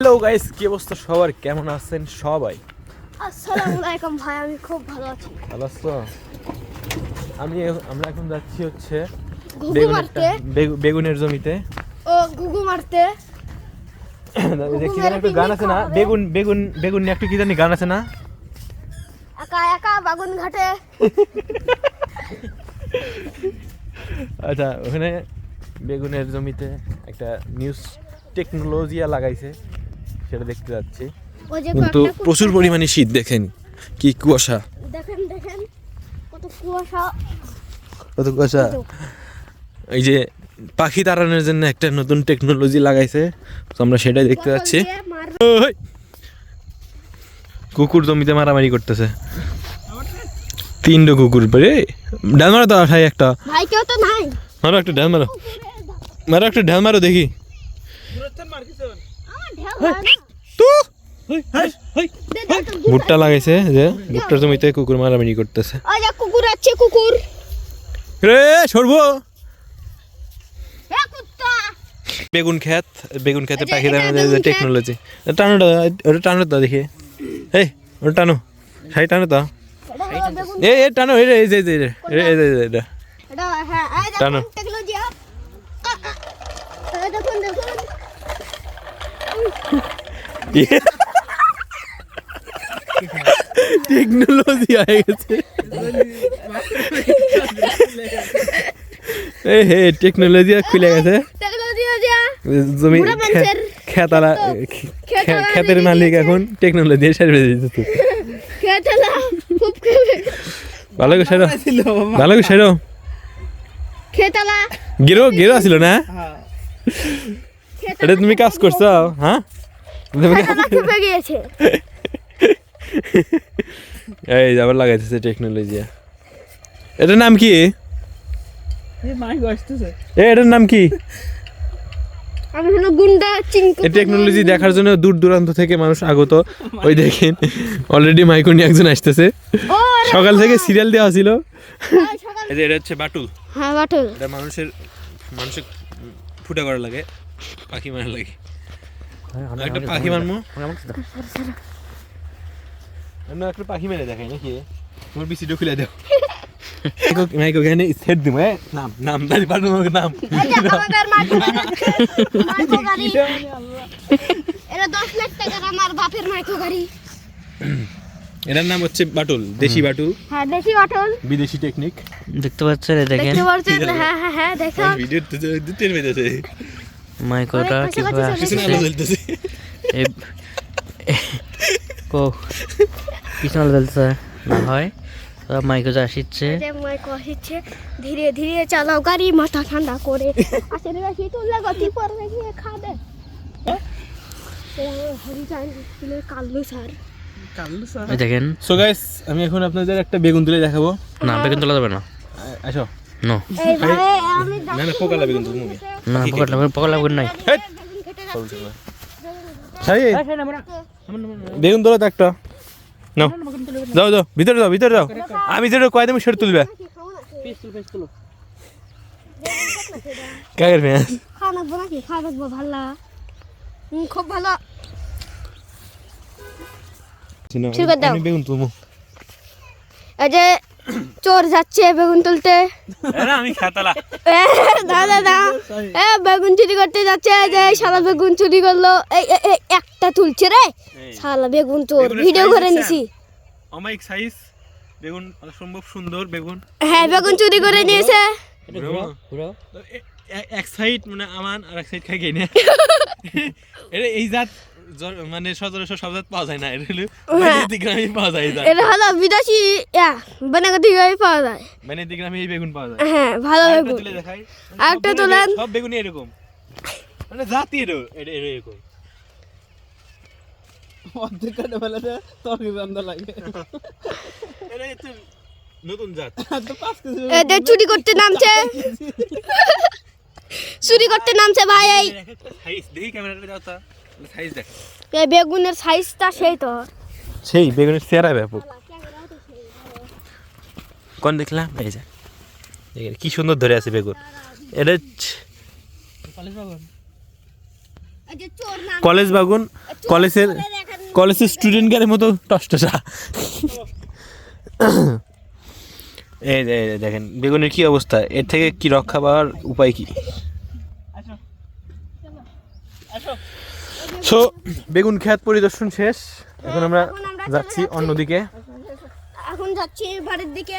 Hello guys কি অবস্থা? সবার কেমন আছেন? সবাই? আসসালামু আলাইকুম ভাই আমি খুব ভালো আছি। ভালো আছো? আমি আমরা এখন যাচ্ছি হচ্ছে বেগুনের জমিতে। ও ঘুঘু মারতে। কি জানি একটা গান আছে না? বেগুন বেগুন বেগুন নিয়ে একটু কি জানি গান আছে না? একা একা বাগুন ঘাটে। আচ্ছা ওখানে বেগুনের জমিতে একটা নিউজ টেকনোলজিয়া লাগাইছে। সেটা দেখতে যাচ্ছি। কিন্তু প্রচুর পরিমাণে শীত দেখেন কি কুয়াশা। দেখেন দেখেন কত কুয়াশা। কত কুয়াশা। এই যে পাখি তাড়ানোর জন্য একটা নতুন টেকনোলজি লাগাইছে তো আমরা সেটাই দেখতে যাচ্ছি! কুকুর জমিতে মারামারি করতেছে। তিনটে কুকুর রে! ডাল মারো তো আঠাই একটা। ভাই কেউ তো নাই। মারো একটা ডাল মারো। মারো একটা ঢাল মারো দেখি আমার ঢেউ হয় না। তো দে, দে, তো ঘুরে। ভুট্টা লাগাইছে যে ভুট্টার জমিতে কুকুর মারামারি করতেছে। ওই কুকুর আছে কুকুর। রে সরবো। বেগুন ক্ষেত বেগুন খেতে পাখি যে টেকনোলজি টানো ওটা টানো তো দেখি। এই ওটা টানো। সাই টানো তো। এই এই টানো এই রে, এই যে। এটা হ্যাঁ টানো। দেখুন টেকনোলজি আপ এই দেখুন দেখুন টেকনোলজি হয়ে গেছে। এই হে টেকনোলজি খুলে গেছে। জমি খেতালা খেতের মালিক এখন টেকনোলজি সার্ভিস দিতেছে খেতলা ভালো করে সেরো। ভালো করে সেরো। খেতলা। গেরো গেরো আসিল না? এটা তুমি কাজ করছ হ্যাঁ? গিয়েছে। এই আবার লাগাইতেছে টেকনোলজি এটার নাম কি? এ এটার নাম কি? আমি হলো গুন্ডা চিঙ্কু এই টেকনোলজি দেখার জন্য দূর দূরান্ত থেকে মানুষ আগত। ওই দেখেন অলরেডি মাইকোনি একজন আসতেছে। সকাল থেকে সিরিয়াল দেওয়া ছিল। হ্যাঁ, এটা হচ্ছে বাটুল। হ্যাঁ বাটুল। এটা মানুষের মানুষের ফুটা করা লাগে পাখি মারা লাগে। একটা পাখি মারমু। একটা পাখি মেরে দেখাই নাকি? তোমার বিসিটা খুলে দাও মাইকো মাইকো গাড়ি এটা দশ লাখ টাকার আমার বাপের মাইকো গাড়ি। এটার নাম হচ্ছে বাটুল দেশি বাটুল। হ্যাঁ দেখি বাটুল। বিদেশি টেকনিক। দেখতে পাচ্ছেন এই দেখেন। দেখতে পাচ্ছেন? হ্যাঁ হ্যাঁ হ্যাঁ দেখো। ভিডিও দু তিন বেজেছে মাইক্রোটা অনেক কীভাবে আসছে? এই কো পিছনে না হয় এই যে মাইকো আসছে ধীরে ধীরে চালাও গাড়ি মাথা ঠান্ডা করে আসলে বেশি তুললে গতি পড়বে গিয়ে খাবে হরিজান স্কুলের কাল্লু দেখেন সো গাইস আমি এখন আপনাদের একটা বেগুন তুলে দেখাবো না বেগুন তোলা যাবে না আসো নো না না পোকালা বেগুন তুলবো আমি না পকড় লাগবে পকড় লাগবে নাই বেগুন তোলা তো একটা নাও যাও যাও ভিতরে যাও ভিতরে যাও। আমি ভিতরে কয় তুমি সেটা তুলবে। কাকের হুম, খুব ভালো বেগুন তুলবো। এই যে চোর যাচ্ছে বেগুন তুলতে। আমি খাতালা। দাদা দা এ বেগুন চুরি করতে যাচ্ছে এই যে শালা বেগুন চুরি করল। এই একটা তুলছে রে। শালা বেগুন চোর ভিডিও করে নিছি। অমাইক সাইজ বেগুন অসম্ভব সুন্দর বেগুন। হ্যাঁ বেগুন চুরি করে নিয়েছে। এক সাইড মানে আমার আর এক সাইড খাই না। এই জাত মানে সচরাচর সব জাত পাওয়া যায় না। এটা হলো মেহেদি গ্রামে পাওয়া যায় এটা। হলো বিদেশি ইয়া বেনাগতি গাড়ি পাওয়া যায়। মেহেদি গ্রামে এই বেগুন পাওয়া যায়। হ্যাঁ ভালো বেগুন। তুলে দেখাই। আরেকটা তোলেন। সব বেগুনই এরকম। মানে জাতি এরো এটা এরো এরকম। এটা নতুন জাত। এদের চুরি করতে নামছে। চুরি করতে নামছে ভাই এই। বেগুনের সাইজটা সেই তো। সেই বেগুনের চেহারা ব্যাপক। কোন দেখলাম এই যে। কি সুন্দর ধরে আছে বেগুন। এটা কলেজ বাগুন। কলেজের কলেজের স্টুডেন্ট গাড়ির মতো টসটসা। এই দেখেন বেগুনের কি অবস্থা? এর থেকে কি রক্ষা পাওয়ার উপায় কি? সো বেগুন খেত পরিদর্শন শেষ। এখন আমরা যাচ্ছি অন্যদিকে। এখন যাচ্ছি বাড়ির দিকে।